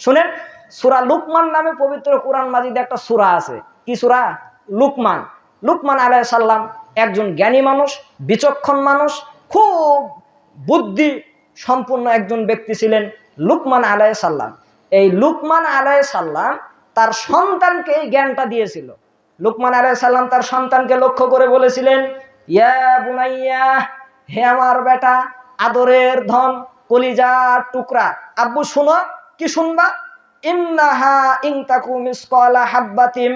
শুনেন, সুরা লুকমান নামে পবিত্র কোরআন মাজিদে একটা সুরা আছে। কি সুরা? লুকমান। লুকমান আলাই সাল্লাম একজন জ্ঞানী মানুষ, বিচক্ষণ মানুষ, খুব বুদ্ধি সম্পূর্ণ একজন ব্যক্তি ছিলেন লুকমান আলাই সাল্লাম এই লুকমান আলাই সাল্লাম তার সন্তানকে এই জ্ঞানটা দিয়েছিল। লুকমান আলাই সাল্লাম তার সন্তানকে লক্ষ্য করে বলেছিলেন, ইয়া বুনাইয়া, হে আমার বেটা, আদরের ধন, কলিজার টুকরা। আব্বু, শুনো কি শুনবা? ইন্নাহা ইনতাকু মিসকালা হাব্বাতিম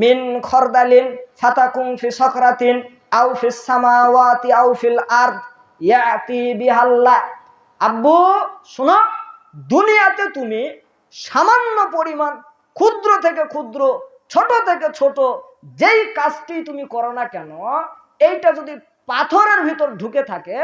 মিন খরদালিন ফাতাকুম ফি সকরাতিন আও ফিস সামাওয়াতি আও ফিল আরদ ইয়াতি বিহাল্লাহ আব্বু, শুনো, দুনিয়াতে তুমি সামান্য পরিমাণ ক্ষুদ্র থেকে ক্ষুদ্র, ছোট থেকে ছোট যেই কাজটি তুমি করো না কেন, এইটা যদি পাথরের ভিতর ঢুকে থাকে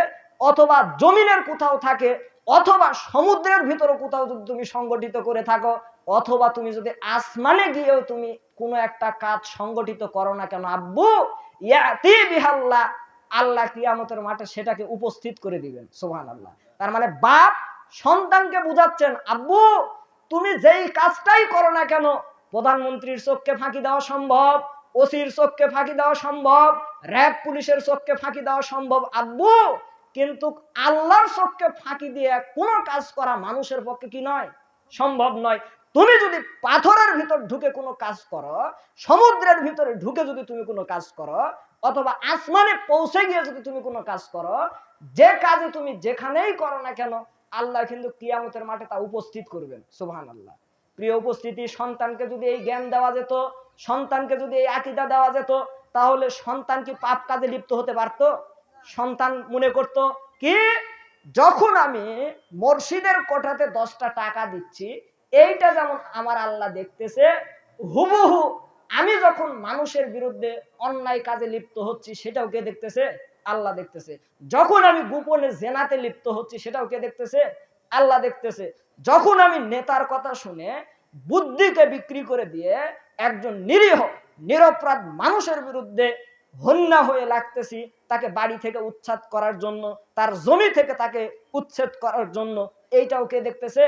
অথবা জমিনের কোথাও থাকে অথবা সমুদ্রের ভিতরে কোথাও যদি তুমি সংগঠিত করে থাকো, অথবা তুমি যদি আসমানে গিয়েও তুমি কোনো একটা কাজ সংগঠিত করো না কেন, আব্বু, ইয়াতি বিহাল্লাহ আল্লাহ কিয়ামতের মাঠে সেটাকে উপস্থিত করে দিবেন সোহান আল্লাহ তার মানে বাপ সন্তানকে বুঝাচ্ছেন, আব্বু, তুমি যেই কাজটাই করো না কেন, প্রধানমন্ত্রীর চোখকে ফাঁকি দেওয়া সম্ভব, ওসির চোখকে ফাঁকি দেওয়া সম্ভব, র্যাব পুলিশের চোখকে ফাঁকি দেওয়া সম্ভব, আব্বু কিন্তু আল্লাহর চোখকে ফাঁকি দিয়ে কোনো কাজ করা মানুষের পক্ষে কি নয়? সম্ভব নয়। তুমি যদি পাথরের ভিতর ঢুকে কোনো কাজ করো, সমুদ্রের ভিতরে ঢুকে যদি তুমি কোনো কাজ করো, অথবা আসমানে পৌঁছে গিয়ে যদি তুমি কোনো কাজ করো, যে কাজে তুমি যেখানেই করো না কেন, আল্লাহ কিন্তু কিয়ামতের মাঠে তা উপস্থিত করবেন। সুবহান আল্লাহ প্রিয় উপস্থিতি, সন্তানকে যদি এই জ্ঞান দেওয়া যেত, সন্তানকে যদি এই আকিদা দেওয়া যেত, তাহলে সন্তান কি পাপ কাজে লিপ্ত হতে পারতো? সন্তান মনে করত কি? যখন আমি মসজিদের কোঠাতে দশটা টাকা দিচ্ছি, এইটা যেমন আমার আল্লাহ দেখতেছে, হুবহু আমি যখন মানুষের বিরুদ্ধে অন্যায় কাজে লিপ্ত হচ্ছি, সেটাও কে দেখতেছে? আল্লাহ দেখতেছে। যখন আমি গোপনে জেনাতে লিপ্ত হচ্ছি, সেটাও কে দেখতেছে? আল্লাহ দেখতেছে। যখন আমি নেতার কথা শুনে বুদ্ধিকে বিক্রি করে দিয়ে একজন নিরীহ, নিরপরাধ মানুষের বিরুদ্ধে হন্যা হয়ে লাগতেছি তাকে বাড়ি থেকে উচ্ছেদ করার জন্য, তার জমি থেকে তাকে উচ্ছেদ করার জন্য। এইটাও কে দেখতেছে?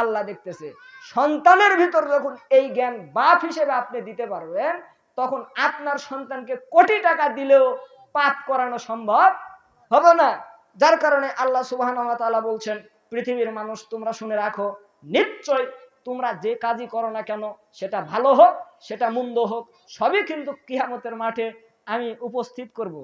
আল্লাহ দেখতেছে। সন্তানের ভিতর যখন এই জ্ঞান বাপ হিসেবে আপনি দিতে পারবেন, তখন আপনার সন্তানকে কোটি টাকা দিলেও পাপ করানো সম্ভব হবে না। যার কারণে আল্লাহ সুবাহ বলছেন, পৃথিবীর মানুষ, তোমরা শুনে রাখো, নিশ্চয় তোমরা যে কাজই করো না কেন, সেটা ভালো হোক, সেটা মন্দ হোক, সবই কিন্তু কিয়ামতের মাঠে আমি উপস্থিত করব।